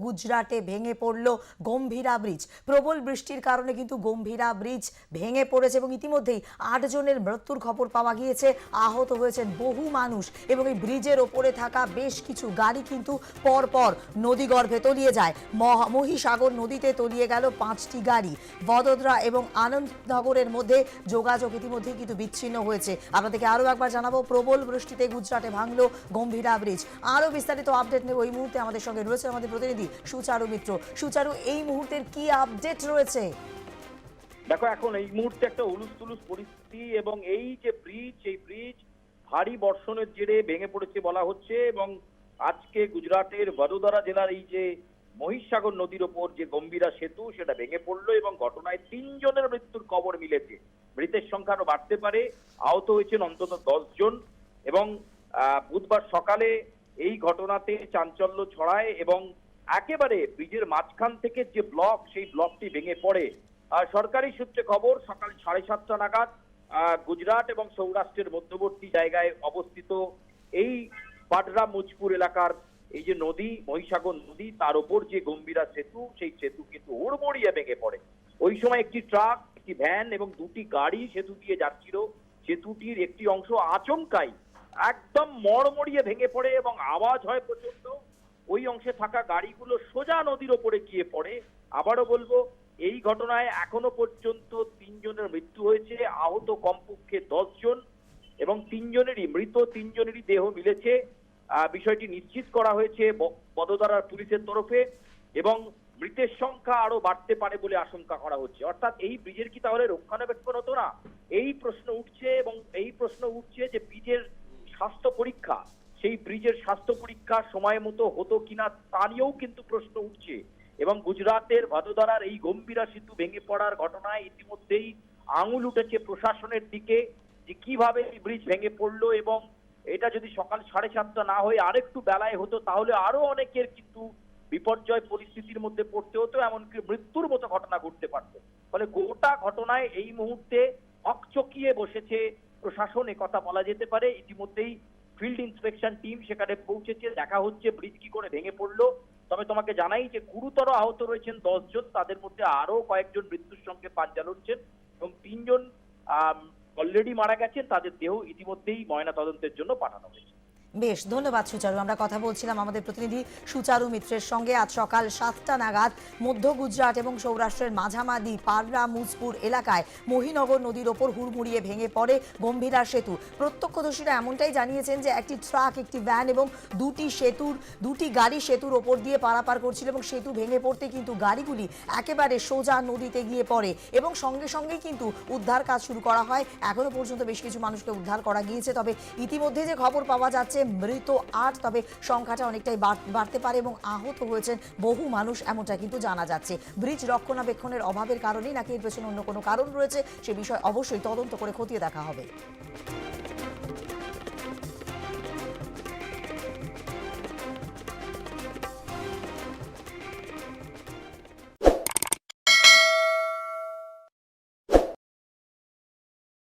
গুজরাটে ভেঙে পড়ল গম্ভীরা ব্রিজ। প্রবল বৃষ্টির কারণে কিন্তু গম্ভীরা ব্রিজ ভেঙে পড়েছে এবং ইতিমধ্যেই আট জনের মৃত্যুর খবর পাওয়া গিয়েছে। আহত হয়েছেন বহু মানুষ এবং এই ব্রিজের ওপরে থাকা বেশ কিছু গাড়ি কিন্তু পরপর নদীগর্ভে তলিয়ে যায়। মহা- মহিসাগর নদীতে তলিয়ে গেল পাঁচটি গাড়ি। বদোদরা এবং আনন্দনগরের মধ্যে যোগাযোগ ইতিমধ্যেই কিন্তু বিচ্ছিন্ন হয়েছে। আপনাদেরকে আরও একবার জানাব, প্রবল বৃষ্টিতে গুজরাটে ভাঙল গম্ভীরা ব্রিজ। আরও বিস্তারিত আপডেট নেব এই মুহূর্তে আমাদের সঙ্গে রয়েছে আমাদের প্রতিনিধি সুচারু মিত্র। সুচারু, এই মুহূর্তের কি আপডেট রয়েছে? দেখো, এখন এই মুহূর্তে একটা উলুস তুলুস পরিস্থিতি এবং এই যে ব্রিজ এই ব্রিজ ভারী বর্ষণের জেরে ভেঙে পড়েছে বলা হচ্ছে এবং আজকে গুজরাটের বদোদরা জেলার এই যে মহিষসাগর নদীর ওপর যে গম্ভীরা সেতু, সেটা ভেঙে পড়ল এবং ঘটনায় তিনজনের মৃত্যুর খবর মিলেছে। মৃতের সংখ্যা আরও বাড়তে পারে। আহত হয়েছেন অন্তত দশ জন এবং বুধবার সকালে এই ঘটনাতে চাঞ্চল্য ছড়ায় এবং একেবারে ব্রিজের মাঝখান থেকে যে ব্লক, সেই ব্লকটি ভেঙে পড়ে। সরকারি সূত্রে খবর, সকাল সাড়ে সাতটা নাগাদ গুজরাট এবং সৌরাষ্ট্রের মধ্যবর্তী জায়গায় অবস্থিত এই পাডরা মুজপুর এলাকার এই যে নদী, মহিসাগর নদী, তার ওপর যে গম্ভীরা সেতু, সেই সেতু কিন্তু হুড়মুড়িয়ে ভেঙে পড়ে। ওই সময় একটি ট্রাক, একটি ভ্যান এবং দুটি গাড়ি সেতু দিয়ে যাচ্ছিল। সেতুটির একটি অংশ আচমকাই একদম মড়মড়িয়ে ভেঙে পড়ে এবং আওয়াজ হয় প্রচণ্ড ওই অংশে থাকা গাড়িগুলো সোজা নদীর ওপরে গিয়ে পড়ে। আবারও বলব, এই ঘটনায় এখনও পর্যন্ত তিনজনের মৃত্যু হয়েছে। আহত কমপক্ষে জন এবং তিনজনেরই, মৃত তিনজনেরই দেহ মিলেছে। বিষয়টি নিশ্চিত করা হয়েছে বদোদরার পুলিশের তরফে এবং মৃতের সংখ্যা আরও বাড়তে পারে বলে আশঙ্কা করা হচ্ছে। অর্থাৎ এই ব্রিজের কি তাহলে রক্ষণাবেক্ষণ হতো না? এই প্রশ্ন উঠছে এবং এই প্রশ্ন উঠছে যে ব্রিজের স্বাস্থ্য পরীক্ষা সেই ব্রিজের স্বাস্থ্য পরীক্ষা সময় মতো হতো কিনা তা নিয়েও কিন্তু প্রশ্ন উঠছে। এবং গুজরাটের ভাদোদরার এই গম্ভীরা সেতু ভেঙে পড়ার ঘটনায় ইতিমধ্যেই আঙুল উঠেছে প্রশাসনের দিকে যে কীভাবে এই ব্রিজ ভেঙে পড়ল এবং এটা যদি সকাল সাড়ে সাতটা না হয়ে আরেকটু বেলায় হতো, তাহলে আরও অনেকের কিন্তু বিপর্যয় পরিস্থিতির মধ্যে পড়তে হতো, এমনকি মৃত্যুর মতো ঘটনা ঘটতে পারত। ফলে গোটা ঘটনায় এই মুহূর্তে হকচকিয়ে বসেছে প্রশাসন কথা বলা যেতে পারে। ইতিমধ্যেই ফিল্ড ইন্সপেকশন টিম সেখানে পৌঁছেছে, দেখা হচ্ছে ব্রিজ কি করে ভেঙে পড়ল। তবে তোমাকে জানাই যে গুরুতর আহত রয়েছেন দশজন, তাদের মধ্যে আরও কয়েকজন মৃত্যুর সঙ্গে পাঞ্জা লড়ছেন এবং তিনজন অলরেডি মারা গেছেন, তাদের দেহ ইতিমধ্যেই ময়না তদন্তের জন্য পাঠানো হয়েছে। বেশ, ধন্যবাদ সুচারু। আমরা কথা বলছিলাম আমাদের প্রতিনিধি সুচারু মিত্রের সঙ্গে। আজ সকাল সাতটা নাগাদ মধ্য গুজরাট এবং সৌরাষ্ট্রের মাঝামাদি পাররা মুজপুর এলাকায় মহিনগর নদীর ওপর হুড়মুড়িয়ে ভেঙে পড়ে গম্ভীরা সেতু। প্রত্যক্ষদর্শীরা এমনটাই জানিয়েছেন যে একটি ট্রাক, একটি ভ্যান এবং দুটি সেতুর, দুটি গাড়ি সেতুর ওপর দিয়ে পারাপার করছিল এবং সেতু ভেঙে পড়তে কিন্তু গাড়িগুলি একেবারে সোজা নদীতে গিয়ে পড়ে এবং সঙ্গে সঙ্গেই কিন্তু উদ্ধার কাজ শুরু করা হয়। এখনও পর্যন্ত বেশ কিছু মানুষকে উদ্ধার করা গিয়েছে, তবে ইতিমধ্যে যে খবর পাওয়া যাচ্ছে মৃত আট, তবে সংখ্যাটা অনেকটাই বাড়তে পারে এবং আহত হয়েছেন বহু মানুষ এমনটা কিন্তু জানা যাচ্ছে। ব্রিজ রক্ষণাবেক্ষণের অভাবের কারণেই নাকি এর পেছনে অন্য কোনো কারণ রয়েছে, সে বিষয়ে অবশ্যই তদন্ত করে খতিয়ে দেখা হবে।